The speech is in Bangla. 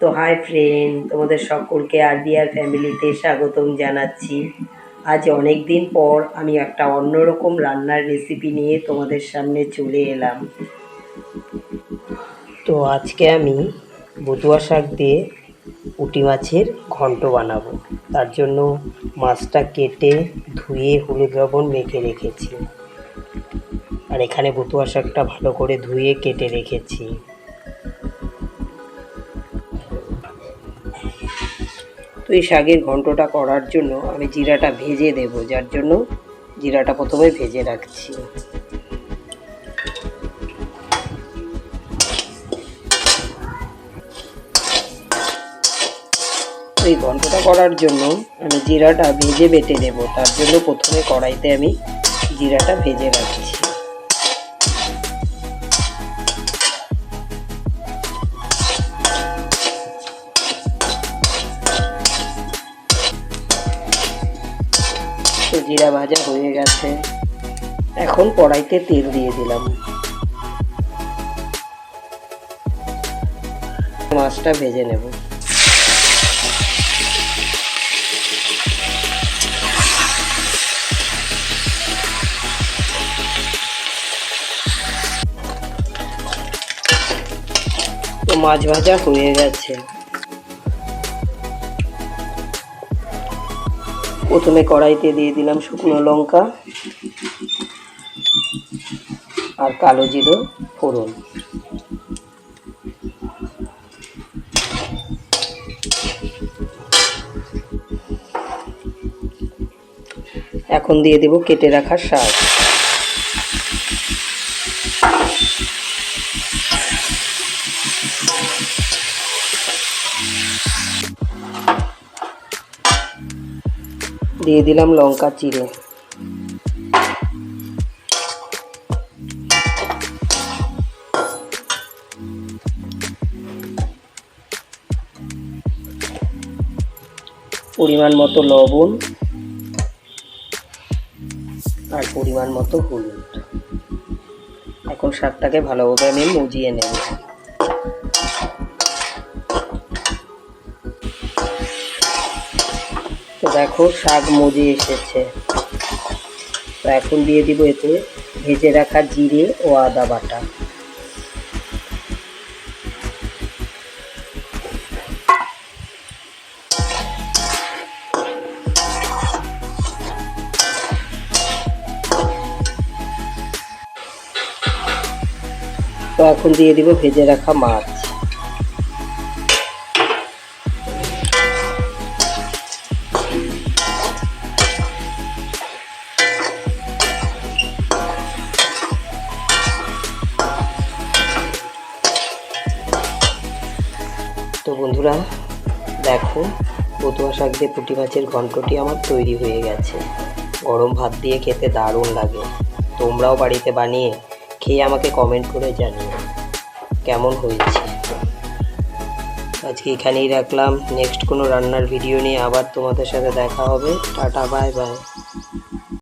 তো হাই ফ্রেন্ড তোমাদের সকলকে আরবিআর ফ্যামিলিতে স্বাগতম জানাচ্ছি। আজ অনেক দিন পর আমি একটা অন্যরকম রান্নার রেসিপি নিয়ে তোমাদের সামনে চলে এলাম। তো আজকে আমি বতুয়া শাক দিয়ে পুঁটি মাছের ঘন্ট বানাবো। তার জন্য মাছটা কেটে ধুয়ে হলুদ লবণ মেখে রেখেছি। আর এখানে বতুয়া শাকটা ভালো করে ধুয়ে কেটে রেখেছি। এই শাকের ঘন্টটা করার জন্য আমি জিরাটা ভেজে দেব, যার জন্য জিরাটা প্রথমে ভেজে রাখছি। এই ঘন্টটা করার জন্য আমি জিরাটা ভেজে বেটে দেব, তার জন্য প্রথমে কড়াইতে আমি জিরাটা ভেজে রাখছি। জিরা ভাজা হয়ে গেছে। এখন কড়াইতে তেল দিয়ে দিলাম। মাছটা ভেজে নেব। মাছ ভাজা হয়ে গেছে। প্রথমে কড়াইতে দিয়ে দিলাম শুকনো লঙ্কা আর কালো জিরো ফোড়ন। এখন দিয়ে দেব কেটে রাখা শাক। দিয়ে দিলাম লঙ্কা চিড়ে। পরিমাণ মতো লবণ আর পরিমাণ মতো হলুদ। এখন শাকটাকে ভালোভাবে আমি মুজিয়ে নেব। দেখো, শাক মজে এসেছে। তো এখন দিয়ে দিব এতে ভেজে রাখা জিরে ও আদা বাটা। তো এখন দিয়ে দিব ভেজে রাখা মাছ। তো বন্ধুরা, দেখো বতুয়া শাক দিয়ে পুঁটি মাছের ঘন্টটি আমার তৈরি হয়ে গেছে। গরম ভাত দিয়ে খেতে দারুণ লাগে। তোমরাও বাড়িতে বানিয়ে খেয়ে আমাকে কমেন্ট করে জানিও কেমন হয়েছে। আজকে এখানেই রাখলাম। নেক্সট কোনো রান্নার ভিডিও নিয়ে আবার তোমাদের সাথে দেখা হবে। Tata bye bye